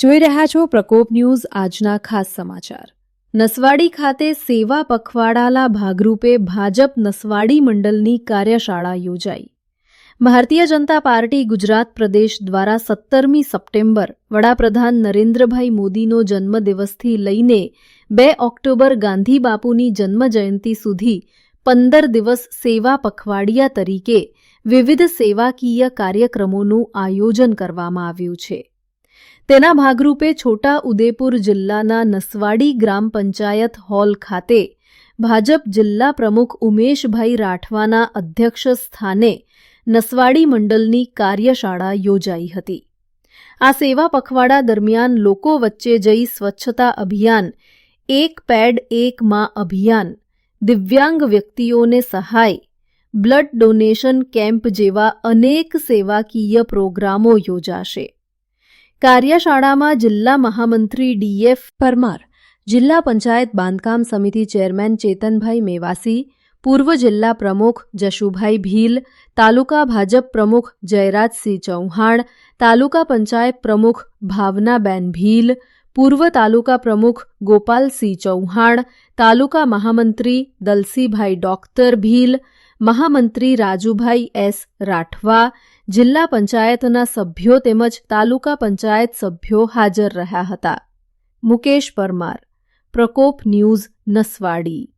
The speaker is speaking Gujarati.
જોઈ રહ્યા છો પ્રકોપ ન્યૂઝ આજના ખાસ સમાચાર. નસવાડી ખાતે સેવા પખવાડાલા ભાગરૂપે ભાજપ નસવાડી મંડળની કાર્યશાળા યોજાઈ. ભારતીય જનતા પાર્ટી ગુજરાત પ્રદેશ દ્વારા સત્તરમી સપ્ટેમ્બર વડાપ્રધાન નરેન્દ્રભાઈ મોદીનો જન્મદિવસથી લઈને બે ઓક્ટોબર ગાંધી બાપુની જન્મજયંતિ સુધી પંદર દિવસ સેવા પખવાડિયા તરીકે વિવિધ સેવાકીય કાર્યક્રમોનું આયોજન કરવામાં આવ્યું છે. તેના ભાગરૂપે છોટા ઉદેપુર જિલ્લાના નસવાડી ગ્રામ પંચાયત હોલ ખાતે ભાજપ જિલ્લા પ્રમુખ ઉમેશભાઈ રાઠવાના અધ્યક્ષ સ્થાને નસવાડી મંડળની કાર્યશાળા યોજાઈ હતી. આ સેવા પખવાડા દરમિયાન લોકો વચ્ચે જઈ સ્વચ્છતા અભિયાન, એક પેડ, એક માં અભિયાન, દિવ્યાંગ વ્યક્તિઓને સહાય, બ્લડ ડોનેશન કેમ્પ જેવા અનેક સેવાકીય પ્રોગ્રામો યોજાશે. કાર્યશાળામાં જિલ્લા મહામંત્રી ડીએફ પરમાર, જિલ્લા પંચાયત બાંધકામ સમિતિ ચેરમેન ચેતનભાઈ મેવાસી, પૂર્વ જિલ્લા પ્રમુખ જશુભાઈ ભીલ, તાલુકા ભાજપ પ્રમુખ જયરાજસિંહ ચૌહાણ, તાલુકા પંચાયત પ્રમુખ ભાવનાબેન ભીલ, પૂર્વ તાલુકા પ્રમુખ ગોપાલસિંહ ચૌહાણ, તાલુકા મહામંત્રી દલસીભાઈ ડોક્ટર ભીલ મહામંત્રી રાજુભાઈ એસ રાઠવા, જિલ્લા પંચાયતના સભ્યો તેમજ તાલુકા પંચાયત સભ્યો હાજર રહ્યા હતા. મુકેશ પરમાર, પ્રકોપ ન્યૂઝ નસવાડી.